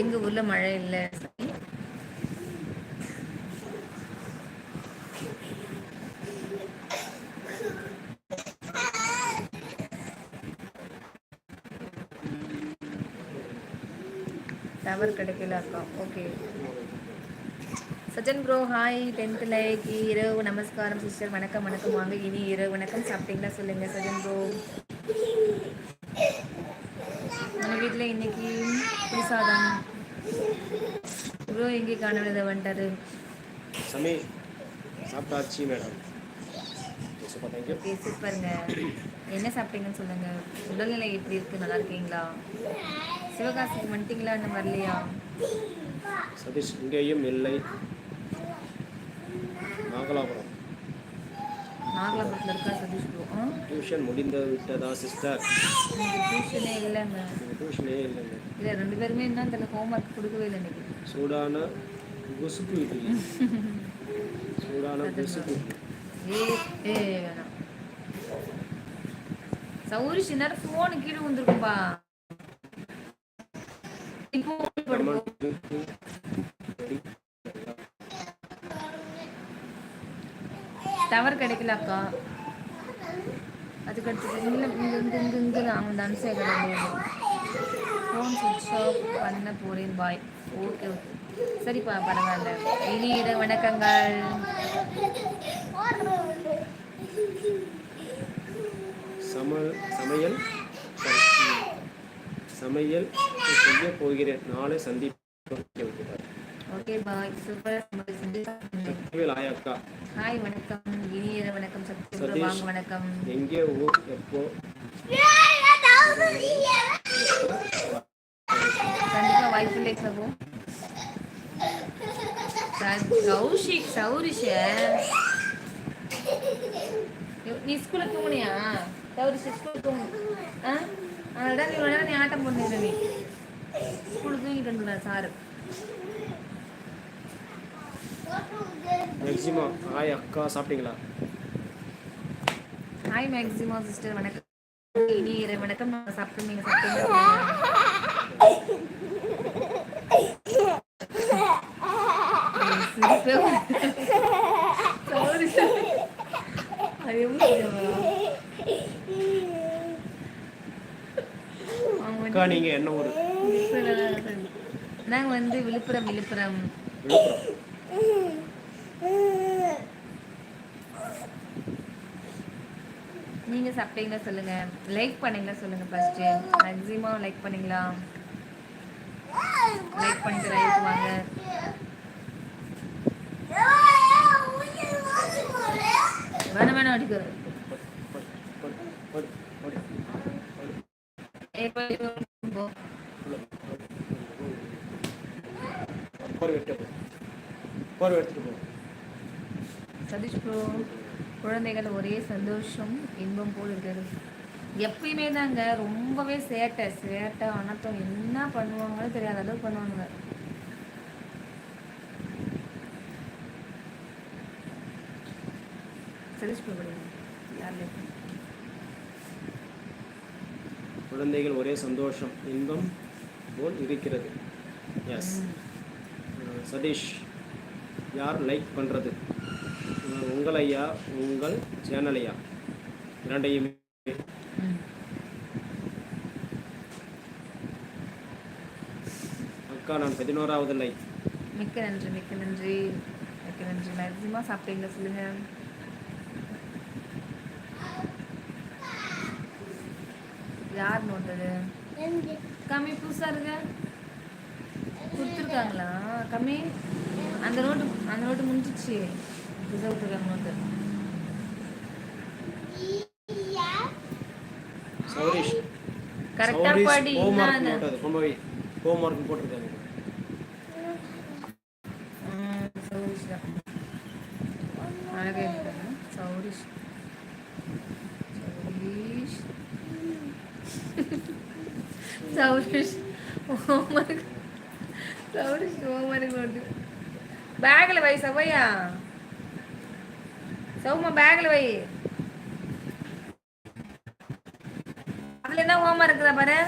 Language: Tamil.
எங்க ஊர்ல மழை இல்லை? டவர் கிடைக்கல அக்கா. Okay. Sajan bro hi tenth like இரவு நமஸ்காரம் சிஸ்டர் வணக்கம் வணக்கம். வாங்க. இனி இரவு வணக்கம். சாப்பிட்டீங்களா? சொல்லுங்க சஜன் ப்ரோ நம்ம வீட்டில் இன்னைக்கு புளிசாதம் ப்ரோ எங்கே காணவில்லை வந்துட்டாரு. சமி சாப்பிட்டாச்சு மேடம். ஓகே சூப்பருங்க என்ன சாப்பிட்டீங்கன்னு சொல்லுங்க. உடல்நிலை எப்படி இருக்கு? நல்லா இருக்கீங்களா? சிவகாசிக்கு வந்துட்டீங்களா? இன்னும் வரலையா? சதீஷ் இங்கேயும் இல்லை. நாகலாபுரம். நாகலாபுரத்தில் இருக்கா சதீஷ் ப்ரோ டியூஷன் முடிந்து விட்டதா சிஸ்டர் டியூஷனே இல்லைங்க. டியூஷனே இல்லைங்க. இல்லை ரெண்டு பேருமே என்ன தெரியல ஹோம்ஒர்க் கொடுக்கவே இல்லை இன்னைக்கு. சூடான குசுப்பு இட்லி சூடான இட்லி ஏ ஏ வேணாம். சௌரிஷ் நேரம் ஃபோனு கீழே வந்துருக்கும்பா இப்போ டவர் கிடைக்கல அக்கா அதுக்கு அடுத்து இல்லை இங்கே இங்கே இங்கே இங்கே தான். அவன் கிடையாது ஃபோன் சுவிட்ச் ஆஃப் பண்ண போகிறேன் பாய் ஓகே ஓகே சரிப்பா பரவாயில்ல. இனியிட வணக்கங்கள். சமையல் சமையல் செய்ய போகிறேன். நாளை சந்திப்பு ஓகே பாய். சூப்பர். ஹாய் வணக்கம். இனியிட வணக்கம் சதீஷ். வாங்க வணக்கம். எங்கே ஊர் எப்போ? கண்டிப்பா வாய்ப்பு இல்லை சகோ. கௌஷிக் சௌரிஷ. நீ ஸ்கூல்ல தூங்குனியா? சௌரிஷ ஸ்கூல் தூங்கு. ஆ? அதனால நீ நேரம் நீ ஆட்டம் பண்ணிடுற நீ. ஸ்கூல் தூங்கிட்டு வந்துடா சாரு. மேக்சிமம் ஆய் அக்கா சாப்பிட்டீங்களா? ஹாய் மேக்ஸிமா சிஸ்டர் வணக்கம். இனி வணக்கம் நான் சாப்பிட்டு நீங்க சாப்பிட்டீங்க? அவங்க அக்கா நீங்க என்ன ஊர்? விழுப்புரம் நாங்க வந்து விழுப்புரம் விழுப்புரம். விழுப்புரம். நீங்க சாப்பிட்டீங்களா சொல்லுங்க. லைக் பண்ணீங்களா சொல்லுங்க ஃபர்ஸ்ட் மேக்ஸிமம் லைக் பண்ணீங்களா? லைக் பண்ணிட்டு லைக் வாங்க. வேணாம் வேணாம் போ. சதீஷ் ப்ரோ குழந்தைகள் ஒரே சந்தோஷம் இன்பம் போல் இருக்கிறது. எப்பயுமே தாங்க ரொம்பவே சேட்டை சேட்டை அனத்தம் என்ன பண்ணுவாங்கன்னு தெரியாத அளவு பண்ணுவாங்க குழந்தைகள் ஒரே சந்தோஷம் இன்பம் போல் இருக்கிறது. எஸ் சதீஷ் யார் லைக் பண்ணுறது உங்கள் ஐயா உங்கள் சேனல் ஐயா இரண்டையுமே. அக்கா நான் பதினோராவது லைக் மிக்க நன்றி மிக்க நன்றி மிக்க நன்றி. மேக்ஸிமம் சாப்பிட்டீங்களா சொல்லுங்க. யார் நோட்டது? கம்மி புதுசா இருக்க. கொடுத்துருக்காங்களா? கம்மி? அந்த நோட்டு அந்த நோட்டு முடிஞ்சிச்சு சௌரிஷ். கரெக்டா படி ஹோம் கொண்டு போய் ஹோம் ஒர்க் போட்டிருக்காங்க சௌரிஷ் அழகா இருக்காங்க Sourish. Sourish. Sourish homework Sourish homework note பேக்கில் வை சவையா சௌமா பேக்கில் வை. அதில் என்ன ஓமா இருக்குதா பாரு?